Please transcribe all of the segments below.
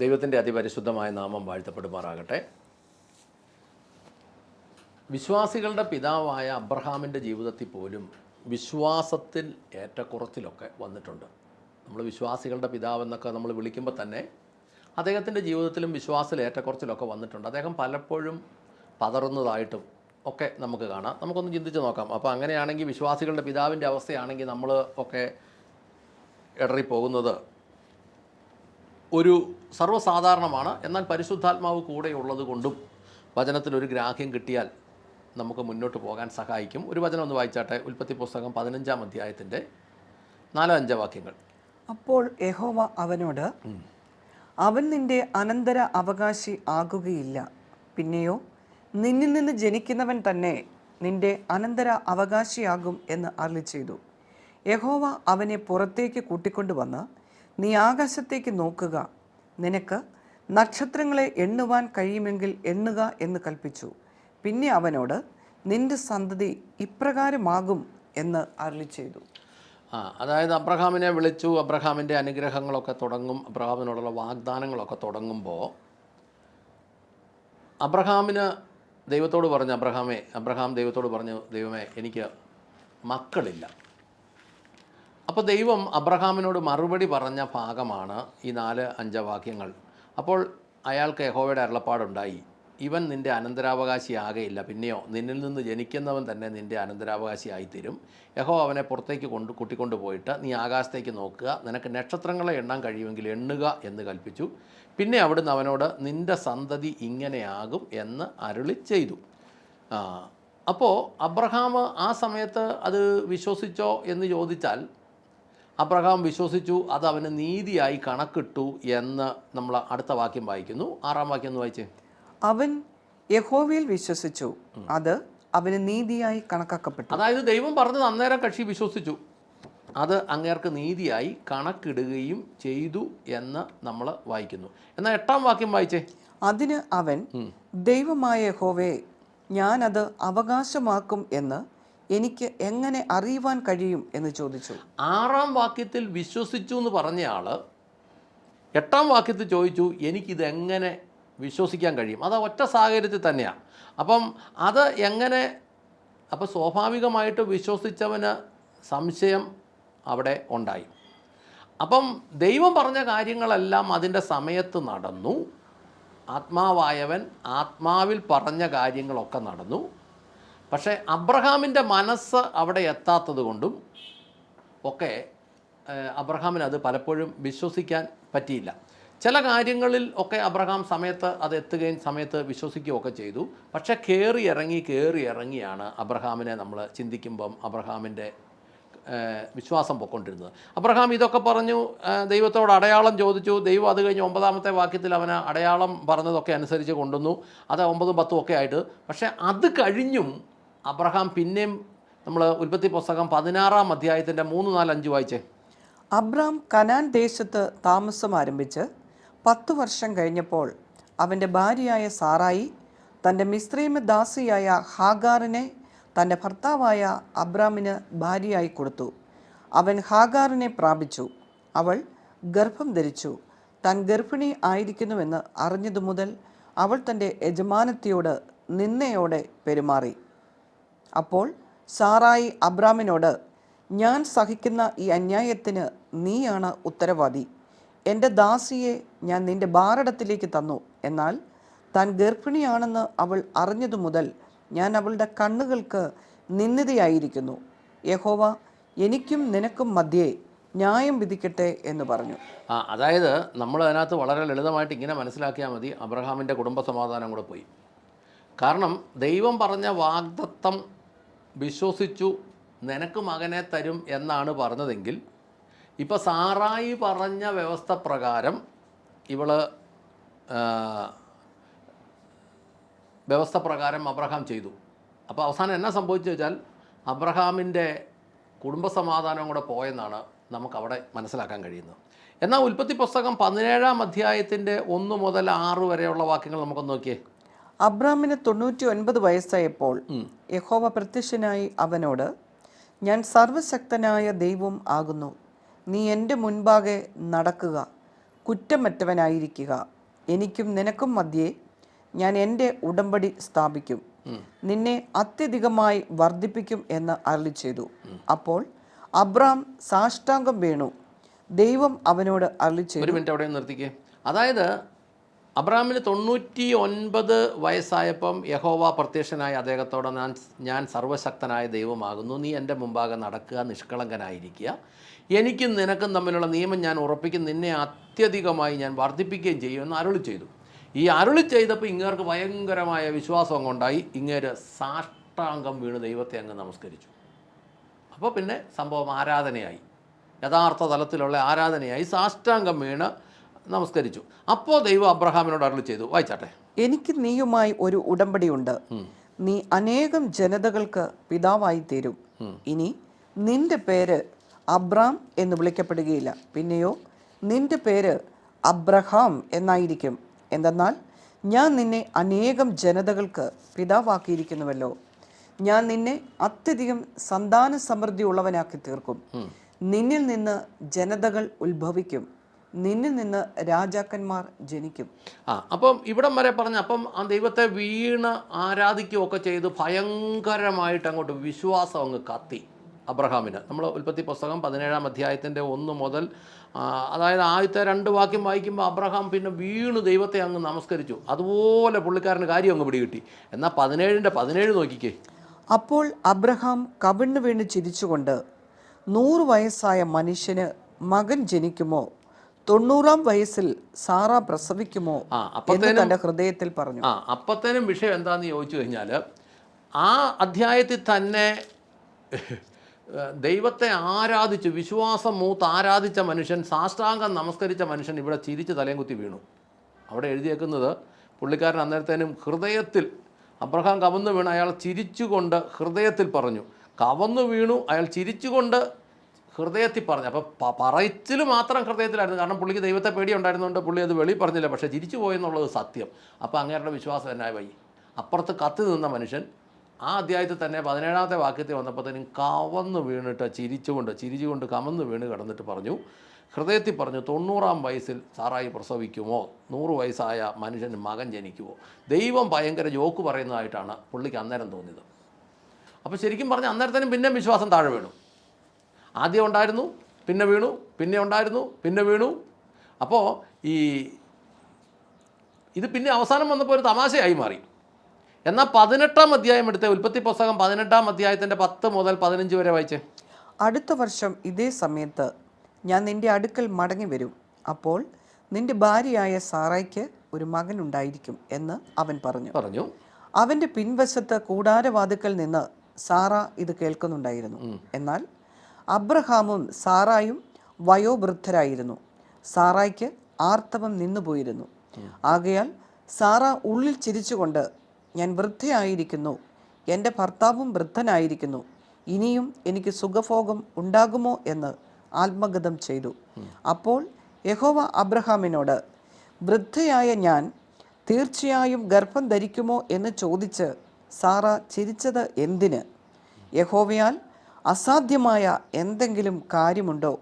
ദൈവത്തിന്റെ അതിപരിശുദ്ധമായ നാമം വാഴ്ത്തപ്പെടുമാറാകട്ടെ. വിശ്വാസികളുടെ പിതാവായ അബ്രഹാമിന്റെ ജീവിതത്തിൽ പോലും വിശ്വാസത്തിൽ ഏറ്റക്കുറച്ചിലൊക്കെ വന്നിട്ടുണ്ട്. നമ്മൾ വിശ്വാസികളുടെ പിതാവെന്നൊക്കെ നമ്മൾ വിളിക്കുമ്പോൾ തന്നെ അദ്ദേഹത്തിന്റെ ജീവിതത്തിലും വിശ്വാസത്തിൽ ഏറ്റക്കുറച്ചിലൊക്കെ വന്നിട്ടുണ്ട്. അദ്ദേഹം പലപ്പോഴും പതറുന്നതായിട്ടും ഒക്കെ നമുക്ക് കാണാം. നമുക്കൊന്ന് ചിന്തിച്ച് നോക്കാം. അപ്പോൾ അങ്ങനെയാണെങ്കിൽ വിശ്വാസികളുടെ പിതാവിന്റെ അവസ്ഥയാണെങ്കിൽ നമ്മൾ ഒക്കെ ഇടറിപ്പോകുന്നത് ഒരു സർവസാധാരണമാണ്. എന്നാൽ പരിശുദ്ധാത്മാവ് കൂടെയുള്ളത് കൊണ്ടും വചനത്തിലൊരു ഗ്രാഹ്യം കിട്ടിയാൽ നമുക്ക് മുന്നോട്ട് പോകാൻ സഹായിക്കും. ഒരു വചനം ഒന്ന് വായിച്ചാട്ടെ. ഉൽപ്പത്തി പുസ്തകം പതിനഞ്ചാം അധ്യായത്തിന്റെ നാലോ അഞ്ചോ വാക്യങ്ങൾ. അപ്പോൾ യഹോവ അവനോട് അവൻ നിന്റെ അനന്തര അവകാശി ആകുകയില്ല. പിന്നെയോ നിന്നിൽ നിന്ന് ജനിക്കുന്നവൻ തന്നെ നിന്റെ അനന്തര അവകാശിയാകും എന്ന് അരുളി ചെയ്തു. യഹോവ അവനെ പുറത്തേക്ക് കൂട്ടിക്കൊണ്ടുവന്ന് നീ ആകാശത്തേക്ക് നോക്കുക. നിനക്ക് നക്ഷത്രങ്ങളെ എണ്ണുവാൻ കഴിയുമെങ്കിൽ എണ്ണുക എന്ന് കൽപ്പിച്ചു. പിന്നെ അവനോട് നിന്റെ സന്തതി ഇപ്രകാരമാകും എന്ന് അരുളി ചെയ്തു ആ അതായത് അബ്രഹാമിനെ വിളിച്ചു അബ്രഹാമിന്റെ അനുഗ്രഹങ്ങളൊക്കെ തുടങ്ങും അബ്രഹാമിനോടുള്ള വാഗ്ദാനങ്ങളൊക്കെ തുടങ്ങുമ്പോൾ അബ്രഹാമിന് ദൈവത്തോട് പറഞ്ഞു അബ്രഹാമേ അബ്രഹാം ദൈവത്തോട് പറഞ്ഞു ദൈവമേ എനിക്ക് മക്കളില്ല. അപ്പോൾ ദൈവം അബ്രഹാമിനോട് മറുപടി പറഞ്ഞ ഭാഗമാണ് ഈ നാല് അഞ്ചവാക്യങ്ങൾ. അപ്പോൾ അയാൾക്ക് യഹോവയുടെ അരുളപ്പാടുണ്ടായി. ഇവൻ നിന്റെ അനന്തരാവകാശിയാകയില്ല. പിന്നെയോ നിന്നിൽ നിന്ന് ജനിക്കുന്നവൻ തന്നെ നിന്റെ അനന്തരാവകാശിയായിത്തീരും. യഹോ അവനെ പുറത്തേക്ക് കൊണ്ട് കൂട്ടിക്കൊണ്ട് പോയിട്ട് നീ ആകാശത്തേക്ക് നോക്കുക. നിനക്ക് നക്ഷത്രങ്ങളെ എണ്ണാൻ കഴിയുമെങ്കിൽ എണ്ണുക എന്ന് കൽപ്പിച്ചു. പിന്നെ അവിടുന്ന് അവനോട് നിന്റെ സന്തതി ഇങ്ങനെയാകും എന്ന് അരുളി ചെയ്തു. അപ്പോൾ അബ്രഹാം ആ സമയത്ത് അത് വിശ്വസിച്ചോ എന്ന് ചോദിച്ചാൽ അബ്രഹാം വിശ്വസിച്ചു അത് അവന് നീതിയായി കണക്കിട്ടു എന്ന് നമ്മൾ അടുത്ത വാക്യം വായിക്കുന്നു. ആറാം വാക്യം ഒന്ന് വായിച്ചേ. അവൻ യഹോവയിൽ വിശ്വസിച്ചു അത് അവന് നീതിയായി കണക്കാക്കപ്പെട്ടു. അതായത് ദൈവം പറഞ്ഞത് അന്നേരം കക്ഷി വിശ്വസിച്ചു. അത് അങ്ങേർക്ക് നീതിയായി കണക്കിടുകയും ചെയ്തു എന്ന് നമ്മൾ വായിക്കുന്നു. എന്നാൽ എട്ടാം വാക്യം വായിച്ചേ. അതിന് അവൻ ദൈവമായ യഹോവേ ഞാനത് അവകാശമാക്കും എന്ന് എനിക്ക് എങ്ങനെ അറിയുവാൻ കഴിയും എന്ന് ചോദിച്ചു. ആറാം വാക്യത്തിൽ വിശ്വസിച്ചു എന്ന് പറഞ്ഞ ആൾ എട്ടാം വാക്യത്തിൽ ചോദിച്ചു എനിക്കിത് എങ്ങനെ വിശ്വസിക്കാൻ കഴിയും? അത് ഒറ്റ സാഹചര്യത്തിൽ തന്നെയാണ് അപ്പം അത് എങ്ങനെ അപ്പോൾ സ്വാഭാവികമായിട്ട് വിശ്വസിച്ചവന് സംശയം അവിടെ ഉണ്ടായി. അപ്പം ദൈവം പറഞ്ഞ കാര്യങ്ങളെല്ലാം അതിന്റെ സമയത്ത് നടന്നു. ആത്മാവായവൻ ആത്മാവിൽ പറഞ്ഞ കാര്യങ്ങളൊക്കെ നടന്നു. പക്ഷേ അബ്രഹാമിന്റെ മനസ്സ് അവിടെ എത്താത്തത് കൊണ്ടും ഒക്കെ അബ്രഹാമിന് അത് പലപ്പോഴും വിശ്വസിക്കാൻ പറ്റിയില്ല. ചില കാര്യങ്ങളിൽ ഒക്കെ അബ്രഹാം സമയത്ത് അത് എത്തുകയും സമയത്ത് വിശ്വസിക്കുകയൊക്കെ ചെയ്തു. പക്ഷേ കയറി ഇറങ്ങി കയറി ഇറങ്ങിയാണ് അബ്രഹാമിനെ നമ്മൾ ചിന്തിക്കുമ്പം അബ്രഹാമിന്റെ വിശ്വാസം പൊക്കൊണ്ടിരുന്നത്. അബ്രഹാം ഇതൊക്കെ പറഞ്ഞു ദൈവത്തോട് അടയാളം ചോദിച്ചു. ദൈവം അത് കഴിഞ്ഞ് ഒമ്പതാമത്തെ വാക്യത്തിൽ അവന് അടയാളം പറഞ്ഞതൊക്കെ അനുസരിച്ച് കൊണ്ടുവന്നു. അത് ഒമ്പതും പത്തും ഒക്കെ ആയിട്ട്. പക്ഷേ അത് കഴിഞ്ഞും അബ്രഹാം പിന്നെയും നമ്മൾ ഉൽപ്പത്തി പുസ്തകം പതിനാറാം അധ്യായത്തിന്റെ മൂന്ന് നാല് അഞ്ച് വായിച്ചേ? അബ്രാം കനാൻ ദേശത്ത് താമസം ആരംഭിച്ച് പത്ത് വർഷം കഴിഞ്ഞപ്പോൾ അവന്റെ ഭാര്യയായ സാറായി തന്റെ മിസ്ത്രീമ ദാസിയായ ഹാഗാറിനെ തന്റെ ഭർത്താവായ അബ്രാമിന് ഭാര്യയായി കൊടുത്തു. അവൻ ഹാഗാറിനെ പ്രാപിച്ചു. അവൾ ഗർഭം ധരിച്ചു. താൻ ഗർഭിണി ആയിരിക്കുന്നുവെന്ന് അറിഞ്ഞതു മുതൽ അവൾ തന്റെ യജമാനത്തിയോട് നിന്നയോടെ പെരുമാറി. അപ്പോൾ സാറായി അബ്രാമിനോട് ഞാൻ സഹിക്കുന്ന ഈ അന്യായത്തിന് നീയാണ് ഉത്തരവാദി. എന്റെ ദാസിയെ ഞാൻ നിന്റെ ബാറടത്തിലേക്ക് തന്നു. എന്നാൽ താൻ ഗർഭിണിയാണെന്ന് അവൾ അറിഞ്ഞതു മുതൽ ഞാൻ അവളുടെ കണ്ണുകൾക്ക് നിന്ദിതയായിരിക്കുന്നു യഹോവ എനിക്കും നിനക്കും മധ്യേ ന്യായം വിധിക്കട്ടെ എന്ന് പറഞ്ഞു. ആ അതായത് നമ്മൾ അതിനകത്ത് വളരെ ലളിതമായിട്ട് ഇങ്ങനെ മനസ്സിലാക്കിയാൽ മതി അബ്രഹാമിന്റെ കുടുംബ സമാധാനം കൂടെ പോയി. കാരണം ദൈവം പറഞ്ഞ വാഗ്ദത്തം വിശ്വസിച്ചു നിനക്ക് മകനെ തരും എന്നാണ് പറഞ്ഞതെങ്കിൽ ഇപ്പോൾ സാറായി പറഞ്ഞ വ്യവസ്ഥ പ്രകാരം ഇവൾ വ്യവസ്ഥ പ്രകാരം അബ്രഹാം ചെയ്തു. അപ്പോൾ അവസാനം എന്നാ സംഭവിച്ചു വെച്ചാൽ അബ്രഹാമിന്റെ കുടുംബസമാധാനം കൂടെ പോയെന്നാണ് നമുക്കവിടെ മനസ്സിലാക്കാൻ കഴിയുന്നത്. എന്നാൽ ഉൽപ്പത്തി പുസ്തകം പതിനേഴാം അധ്യായത്തിന്റെ ഒന്ന് മുതൽ ആറ് വരെയുള്ള വാക്യങ്ങൾ നമുക്കൊന്ന് നോക്കിയേ. അബ്രാമിന് തൊണ്ണൂറ്റി ഒൻപത് വയസ്സായപ്പോൾ യഹോവ പ്രത്യക്ഷനായി അവനോട് ഞാൻ സർവശക്തനായ ദൈവം ആകുന്നു. നീ എന്റെ മുൻപാകെ നടക്കുക. കുറ്റമറ്റവനായിരിക്കുക. എനിക്കും നിനക്കും മധ്യേ ഞാൻ എന്റെ ഉടമ്പടി സ്ഥാപിക്കും. നിന്നെ അത്യധികമായി വർദ്ധിപ്പിക്കും എന്ന് അരളി ചെയ്തു അപ്പോൾ അബ്രാം സാഷ്ടാംഗം വീണു. ദൈവം അവനോട് അരളി ചെയ്തു അതായത് അബ്രാമിന് തൊണ്ണൂറ്റി ഒൻപത് വയസ്സായപ്പം യഹോവ പ്രത്യക്ഷനായ അദ്ദേഹത്തോട് ഞാൻ ഞാൻ സർവശക്തനായ ദൈവമാകുന്നു. നീ എന്റെ മുമ്പാകെ നടക്കുക നിഷ്കളങ്കനായിരിക്കുക. എനിക്കും നിനക്കും തമ്മിലുള്ള നിയമം ഞാൻ ഉറപ്പിക്കും. നിന്നെ അത്യധികമായി ഞാൻ വർദ്ധിപ്പിക്കുകയും ചെയ്യുമെന്ന് അരുളി ചെയ്തു. ഈ അരുളി ചെയ്തപ്പോൾ ഇങ്ങേർക്ക് ഭയങ്കരമായ വിശ്വാസം കൊണ്ടായി ഇങ്ങേര് സാഷ്ടാംഗം വീണ് ദൈവത്തെ അങ്ങ് നമസ്കരിച്ചു. അപ്പോൾ പിന്നെ സംഭവം ആരാധനയായി. യഥാർത്ഥ തലത്തിലുള്ള ആരാധനയായി. സാഷ്ടാംഗം വീണ് നമസ്കരിച്ചു. അപ്പോൾ ദൈവം അബ്രഹാമിനോട് അരുളി ചെയ്തു. വായിച്ചാട്ടെ. എനിക്ക് നീയുമായി ഒരു ഉടമ്പടിയുണ്ട്. നീ അനേകം ജനതകൾക്ക് പിതാവായി തീരും. ഇനി നിന്റെ പേര് അബ്രാം എന്ന് വിളിക്കപ്പെടുകയില്ല. പിന്നെയോ നിന്റെ പേര് അബ്രഹാം എന്നായിരിക്കും. എന്തെന്നാൽ ഞാൻ നിന്നെ അനേകം ജനതകൾക്ക് പിതാവാക്കിയിരിക്കുന്നുവല്ലോ. ഞാൻ നിന്നെ അത്യധികം സന്താന സമൃദ്ധി ഉള്ളവനാക്കി തീർക്കും നിന്നിൽ നിന്ന് ജനതകൾ ഉത്ഭവിക്കും. നിന്നിൽ നിന്ന് രാജാക്കന്മാർ ജനിക്കും. ആ അപ്പം ഇവിടം വരെ പറഞ്ഞ അപ്പം ആ ദൈവത്തെ വീണ് ആരാധിക്കുകയൊക്കെ ചെയ്ത് ഭയങ്കരമായിട്ട് അങ്ങോട്ട് വിശ്വാസം അങ്ങ് കത്തി അബ്രഹാമിന്. നമ്മൾ ഉൽപ്പത്തി പുസ്തകം പതിനേഴാം അധ്യായത്തിന്റെ ഒന്ന് മുതൽ അതായത് ആദ്യത്തെ രണ്ട് വാക്യം വായിക്കുമ്പോൾ അബ്രഹാം പിന്നെ വീണ് ദൈവത്തെ അങ്ങ് നമസ്കരിച്ചു. അതുപോലെ പുള്ളിക്കാരന് കാര്യം അങ്ങ് പിടികിട്ടി. എന്നാൽ പതിനേഴിന്റെ പതിനേഴ് നോക്കിക്കേ. അപ്പോൾ അബ്രഹാം കവിണ്ണു വീണ് ചിരിച്ചുകൊണ്ട് നൂറ് വയസ്സായ മനുഷ്യന് മകൻ ജനിക്കുമോ? തൊണ്ണൂറാം വയസ്സിൽ സാറ പ്രസവിക്കുമോ എന്ന് തന്റെ ഹൃദയത്തിൽ പറഞ്ഞു. ആ അപ്പത്തേനും വിഷയം എന്താണെന്ന് ചോദിച്ചു കഴിഞ്ഞാൽ ആ അധ്യായത്തിൽ തന്നെ ദൈവത്തെ ആരാധിച്ചു വിശ്വാസം മൂത്ത് ആരാധിച്ച മനുഷ്യൻ സാഷ്ടാംഗം നമസ്കരിച്ച മനുഷ്യൻ ഇവിടെ ചിരിച്ച് തലയും കുത്തി വീണു. അവിടെ എഴുതിയേക്കുന്നത് പുള്ളിക്കാരൻ അന്നേരത്തേനും ഹൃദയത്തിൽ അബ്രഹാം കവന്നു വീണു അയാൾ ചിരിച്ചുകൊണ്ട് ഹൃദയത്തിൽ പറഞ്ഞു. കവന്നു വീണു അയാൾ ചിരിച്ചുകൊണ്ട് ഹൃദയത്തിൽ പറഞ്ഞു. അപ്പോൾ പറയത്തിൽ മാത്രം ഹൃദയത്തിലായിരുന്നു. കാരണം പുള്ളിക്ക് ദൈവത്തെ പേടി ഉണ്ടായിരുന്നുകൊണ്ട് പുള്ളി അത് വെളി പറഞ്ഞില്ല. പക്ഷേ ചിരിച്ചു പോയെന്നുള്ളത് സത്യം. അപ്പോൾ അങ്ങേരുടെ വിശ്വാസം എന്നായി വൈ അപ്പുറത്ത് കത്തി നിന്ന മനുഷ്യൻ ആ അധ്യായത്തിൽ തന്നെ പതിനേഴാമത്തെ വാക്യത്തിൽ വന്നപ്പോഴത്തേനും കവന്ന് വീണിട്ട് ചിരിച്ചുകൊണ്ട് ചിരിച്ചുകൊണ്ട് കമന്ന് വീണ് കിടന്നിട്ട് പറഞ്ഞു. ഹൃദയത്തിൽ പറഞ്ഞു തൊണ്ണൂറാം വയസ്സിൽ സാറായി പ്രസവിക്കുമോ? നൂറ് വയസ്സായ മനുഷ്യന് മകൻ ജനിക്കുമോ? ദൈവം ഭയങ്കര ജോക്ക് പറയുന്നതായിട്ടാണ് പുള്ളിക്ക് അന്നേരം തോന്നിയത്. അപ്പോൾ ശരിക്കും പറഞ്ഞാൽ അന്നേരത്തേനും പിന്നെ വിശ്വാസം താഴെ വീണു. ആദ്യം ഉണ്ടായിരുന്നു പിന്നെ വീണു പിന്നെ ഉണ്ടായിരുന്നു പിന്നെ വീണു. അപ്പോൾ ഈ ഇത് പിന്നെ അവസാനം വന്നപ്പോൾ ഒരു തമാശയായി മാറി. എന്നാൽ പതിനെട്ടാം അധ്യായം എടുത്ത ഉൽപ്പത്തി പുസ്തകം പതിനെട്ടാം അധ്യായത്തിന്റെ പത്ത് മുതൽ പതിനഞ്ച് വരെ വായിച്ചേ. അടുത്ത വർഷം ഇതേ സമയത്ത് ഞാൻ നിന്റെ അടുക്കൽ മടങ്ങി വരും. അപ്പോൾ നിന്റെ ഭാര്യയായ സാറായ്ക്ക് ഒരു മകൻ ഉണ്ടായിരിക്കും എന്ന് അവൻ പറഞ്ഞു. പറഞ്ഞു. അവന്റെ പിൻവശത്ത് കൂടാരവാതുക്കൽ നിന്ന് സാറ ഇത് കേൾക്കുന്നുണ്ടായിരുന്നു. എന്നാൽ അബ്രഹാമും സാറായും വയോവൃദ്ധരായിരുന്നു. സാറായ്ക്ക് ആർത്തവം നിന്നുപോയിരുന്നു ആകയാൽ സാറ ഉള്ളിൽ ചിരിച്ചുകൊണ്ട് ഞാൻ വൃദ്ധയായിരിക്കുന്നു. എന്റെ ഭർത്താവും വൃദ്ധനായിരിക്കുന്നു. ഇനിയും എനിക്ക് സുഖഭോഗം ഉണ്ടാകുമോ? എന്ന് ആത്മഗതം ചെയ്തു. അപ്പോൾ യഹോവ അബ്രഹാമിനോട് വൃദ്ധയായ ഞാൻ തീർച്ചയായും ഗർഭം ധരിക്കുമോ? എന്ന് ചോദിച്ച് സാറ ചിരിച്ചത് എന്തിന്? യഹോവയാൽ അസാധ്യമായ എന്തെങ്കിലും കാര്യമുണ്ടോ?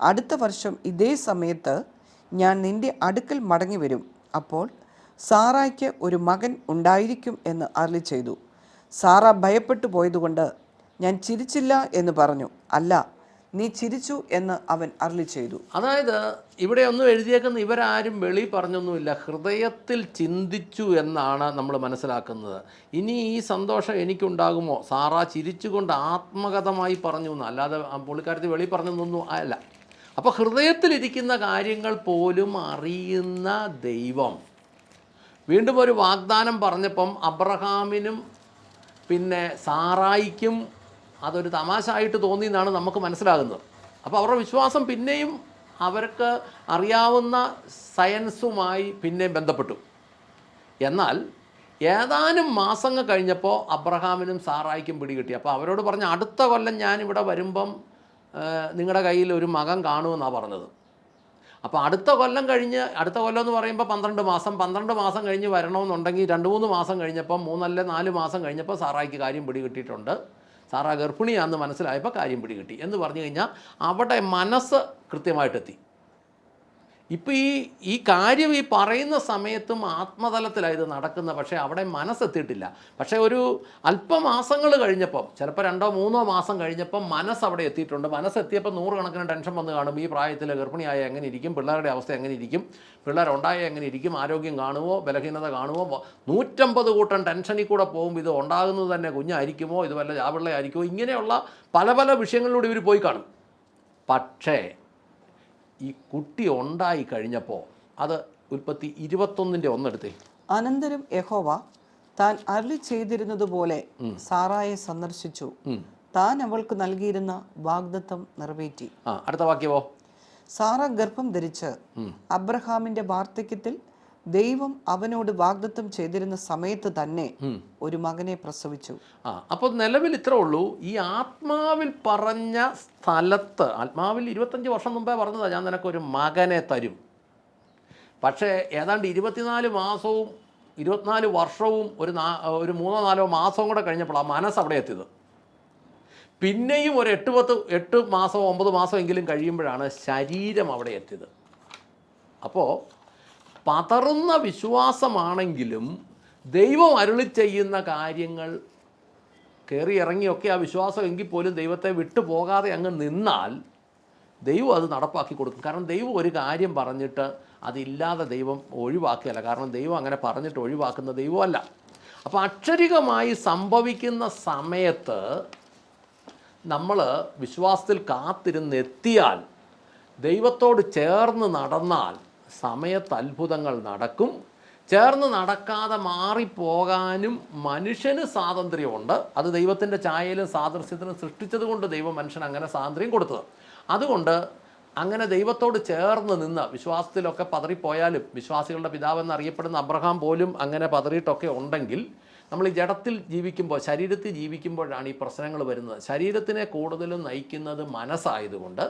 അടുത്ത വർഷം ഇതേ സമയത്ത് ഞാൻ നിന്റെ അടുക്കൽ മടങ്ങി വരും. അപ്പോൾ സാറായ്ക്ക് ഒരു മകൻ ഉണ്ടായിരിക്കും എന്ന് അരളി ചെയ്തു. സാറ ഭയപ്പെട്ടു പോയതുകൊണ്ട് ഞാൻ ചിരിച്ചില്ല എന്ന് പറഞ്ഞു. അല്ല നീ ചിരിച്ചു എന്ന് അവൻ അരളി ചെയ്തു. അതായത് ഇവിടെ ഒന്നും എഴുതിയേക്കുന്ന ഇവരാരും വെളി പറഞ്ഞൊന്നുമില്ല. ഹൃദയത്തിൽ ചിന്തിച്ചു എന്നാണ് നമ്മൾ മനസ്സിലാക്കുന്നത്. ഇനി ഈ സന്തോഷം എനിക്കുണ്ടാകുമോ? സാറാ ചിരിച്ചുകൊണ്ട് ആത്മകഥമായി പറഞ്ഞു എന്ന്. അല്ലാതെ പുള്ളിക്കാരത്തിൽ വെളി പറഞ്ഞൊന്നും അല്ല. അപ്പോൾ ഹൃദയത്തിലിരിക്കുന്ന കാര്യങ്ങൾ പോലും അറിയുന്ന ദൈവം. വീണ്ടും ഒരു വാഗ്ദാനം പറഞ്ഞപ്പം അബ്രഹാമിനും പിന്നെ സാറായിക്കും അതൊരു തമാശ ആയിട്ട് തോന്നി എന്നാണ് നമുക്ക് മനസ്സിലാകുന്നത്. അപ്പോൾ അവരുടെ വിശ്വാസം പിന്നെയും അവർക്ക് അറിയാവുന്ന സയൻസുമായി പിന്നെയും ബന്ധപ്പെട്ടു. എന്നാൽ ഏതാനും മാസങ്ങൾ കഴിഞ്ഞപ്പോൾ അബ്രഹാമിനും സാറായിക്കും പിടികിട്ടി. അപ്പോൾ അവരോട് പറഞ്ഞ അടുത്ത കൊല്ലം ഞാനിവിടെ വരുമ്പം നിങ്ങളുടെ കയ്യിൽ ഒരു മകൻ കാണുമെന്നാണ് പറഞ്ഞത്. അപ്പോൾ അടുത്ത കൊല്ലം കഴിഞ്ഞ് അടുത്ത കൊല്ലം എന്ന് പറയുമ്പോൾ പന്ത്രണ്ട് മാസം പന്ത്രണ്ട് മാസം കഴിഞ്ഞ് വരണമെന്നുണ്ടെങ്കിൽ രണ്ട് മൂന്ന് മാസം കഴിഞ്ഞപ്പം മൂന്നല്ല നാല് മാസം കഴിഞ്ഞപ്പോൾ സാറായിക്ക് കാര്യം പിടികിട്ടിയിട്ടുണ്ട്. സാറാ ഗർഭിണിയാണെന്ന് മനസ്സിലായപ്പോൾ കാര്യം പിടികിട്ടി. എന്ന് പറഞ്ഞു കഴിഞ്ഞാൽ അവിടെ മനസ്സ് കൃത്യമായിട്ടെത്തി. ഇപ്പം ഈ ഈ കാര്യം ഈ പറയുന്ന സമയത്തും ആത്മതലത്തിലാണ് ഇത് നടക്കുന്നത്. പക്ഷേ അവിടെ മനസ്സെത്തിയിട്ടില്ല. പക്ഷേ ഒരു അല്പമാസങ്ങൾ കഴിഞ്ഞപ്പം ചിലപ്പോൾ രണ്ടോ മൂന്നോ മാസം കഴിഞ്ഞപ്പം മനസ്സ് അവിടെ എത്തിയിട്ടുണ്ട്. മനസ്സെത്തിയപ്പോൾ നൂറുകണക്കിന് ടെൻഷൻ വന്ന് കാണും. ഈ പ്രായത്തിൽ ഗർഭിണിയായ എങ്ങനെ ഇരിക്കും? പിള്ളേരുടെ അവസ്ഥ എങ്ങനെ ഇരിക്കും? പിള്ളേരുണ്ടായ എങ്ങനെ ഇരിക്കും? ആരോഗ്യം കാണുമോ ബലഹീനത കാണുമോ നൂറ്റമ്പത് കൂട്ടം ടെൻഷനിൽ കൂടെ പോകുമ്പോൾ ഇത് ഉണ്ടാകുന്നത് തന്നെ കുഞ്ഞായിരിക്കുമോ? ഇത് വല്ല ചാപിള്ളയായിരിക്കുമോ ഇങ്ങനെയുള്ള പല പല വിഷയങ്ങളിലൂടെ ഇവർ പോയി കാണും. പക്ഷേ ഈ കുട്ടി ഉണ്ടായി കഴിഞ്ഞപ്പോൾ അത് ഉൽപ്പത്തി ഇരുപത്തൊന്നിന്റെ ഒന്നെടുത്തേ. അനന്തരം യഹോവ താൻ അരുളി ചെയ്തിരുന്നതുപോലെ സാറായെ സന്ദർശിച്ചു. താൻ അവൾക്ക് നൽകിയിരുന്ന വാഗ്ദത്തം നിറവേറ്റി. അടുത്ത വാക്യമോ സാറ ഗർഭം ധരിച്ച് അബ്രഹാമിന്റെ വാർദ്ധക്യത്തിൽ ദൈവം അവനോട് വാഗ്ദത്തം ചെയ്തിരുന്ന സമയത്ത് തന്നെ ഒരു മകനെ പ്രസവിച്ചു. ആ അപ്പോൾ നിലവിൽ ഇത്ര ഉള്ളൂ. ഈ ആത്മാവിൽ പറഞ്ഞ സ്ഥലത്ത് ആത്മാവിൽ ഇരുപത്തഞ്ച് വർഷം മുമ്പേ പറഞ്ഞതാണ് ഞാൻ നിനക്കൊരു മകനെ തരും. പക്ഷേ ഏതാണ്ട് ഇരുപത്തിനാല് മാസവും ഇരുപത്തിനാല് വർഷവും ഒരു നാ ഒരു മൂന്നോ നാലോ മാസവും കൂടെ കഴിഞ്ഞപ്പോൾ ആ മനസ്സ് അവിടെ എത്തിയത്. പിന്നെയും ഒരു എട്ട് പത്ത് എട്ട് മാസം ഒമ്പത് മാസമെങ്കിലും കഴിയുമ്പോഴാണ് ശരീരം അവിടെ എത്തിയത്. അപ്പോൾ പതറുന്ന വിശ്വാസമാണെങ്കിലും ദൈവം അരുളി ചെയ്യുന്ന കാര്യങ്ങൾ കയറി ഇറങ്ങിയൊക്കെ ആ വിശ്വാസം എങ്കിൽ പോലും ദൈവത്തെ വിട്ടു പോകാതെ അങ്ങ് നിന്നാൽ ദൈവം അത് നടപ്പാക്കി കൊടുക്കും. കാരണം ദൈവം ഒരു കാര്യം പറഞ്ഞിട്ട് അതില്ലാതെ ദൈവം ഒഴിവാക്കുകയല്ല. കാരണം ദൈവം അങ്ങനെ പറഞ്ഞിട്ട് ഒഴിവാക്കുന്ന ദൈവമല്ല. അപ്പോൾ അക്ഷരികമായി സംഭവിക്കുന്ന സമയത്ത് നമ്മൾ വിശ്വാസത്തിൽ കാത്തിരുന്നെത്തിയാൽ ദൈവത്തോട് ചേർന്ന് നടന്നാൽ സമയത്ത് അത്ഭുതങ്ങൾ നടക്കും. ചേർന്ന് നടക്കാതെ മാറിപ്പോകാനും മനുഷ്യന് സ്വാതന്ത്ര്യമുണ്ട്. അത് ദൈവത്തിന്റെ ഛായയിലും സാദൃശ്യത്തിനും സൃഷ്ടിച്ചത് കൊണ്ട് ദൈവം മനുഷ്യൻ അങ്ങനെ സ്വാതന്ത്ര്യം കൊടുത്തത്. അതുകൊണ്ട് അങ്ങനെ ദൈവത്തോട് ചേർന്ന് നിന്ന് വിശ്വാസത്തിലൊക്കെ പതറിപ്പോയാലും വിശ്വാസികളുടെ പിതാവെന്ന് അറിയപ്പെടുന്ന അബ്രഹാം പോലും അങ്ങനെ പതറിയിട്ടൊക്കെ ഉണ്ടെങ്കിൽ നമ്മൾ ഈ ജഡത്തിൽ ജീവിക്കുമ്പോൾ ശരീരത്തിൽ ജീവിക്കുമ്പോഴാണ് ഈ പ്രശ്നങ്ങൾ വരുന്നത്. ശരീരത്തിനെ കൂടുതലും നയിക്കുന്നത് മനസ്സായതുകൊണ്ട്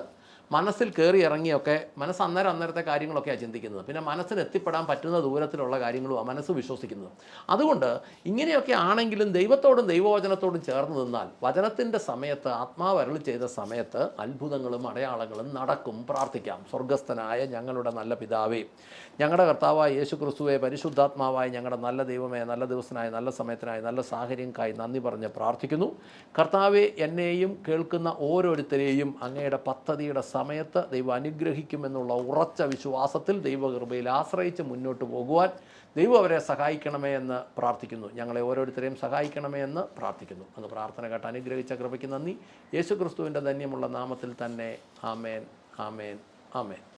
മനസ്സിൽ കയറി ഇറങ്ങിയൊക്കെ മനസ്സ് അന്നേരം അന്നേരത്തെ കാര്യങ്ങളൊക്കെയാണ് ചിന്തിക്കുന്നത്. പിന്നെ മനസ്സിന് എത്തിപ്പെടാൻ പറ്റുന്ന ദൂരത്തിലുള്ള കാര്യങ്ങളും ആ മനസ്സ് വിശ്വസിക്കുന്നത്. അതുകൊണ്ട് ഇങ്ങനെയൊക്കെ ആണെങ്കിലും ദൈവത്തോടും ദൈവവചനത്തോടും ചേർന്ന് നിന്നാൽ വചനത്തിന്റെ സമയത്ത് ആത്മാവ് ചെയ്ത സമയത്ത് അത്ഭുതങ്ങളും അടയാളങ്ങളും നടക്കും. പ്രാർത്ഥിക്കാം. സ്വർഗസ്ഥനായ ഞങ്ങളുടെ നല്ല പിതാവേ ഞങ്ങളുടെ കർത്താവായ യേശു ക്രിസ്തുവെ പരിശുദ്ധാത്മാവായ ഞങ്ങളുടെ നല്ല ദൈവമേ നല്ല ദിവസനായ നല്ല സമയത്തിനായി നല്ല സാഹചര്യങ്ങൾക്കായി നന്ദി പറഞ്ഞ് പ്രാർത്ഥിക്കുന്നു. കർത്താവെ എന്നെയും കേൾക്കുന്ന ഓരോരുത്തരെയും അങ്ങയുടെ പദ്ധതിയുടെ സമയത്ത് ദൈവം അനുഗ്രഹിക്കുമെന്നുള്ള ഉറച്ച വിശ്വാസത്തിൽ ദൈവകൃപയിൽ ആശ്രയിച്ച് മുന്നോട്ട് പോകുവാൻ ദൈവം അവരെ സഹായിക്കണമേ എന്ന് പ്രാർത്ഥിക്കുന്നു. ഞങ്ങളെ ഓരോരുത്തരെയും സഹായിക്കണമേ എന്ന് പ്രാർത്ഥിക്കുന്നു. അന്ന് പ്രാർത്ഥന കേട്ട് അനുഗ്രഹിച്ച കൃപയ്ക്ക് നന്ദി. യേശു ക്രിസ്തുവിന്റെ ധന്യമുള്ള നാമത്തിൽ തന്നെ ആമേൻ ആമേൻ ആമേൻ.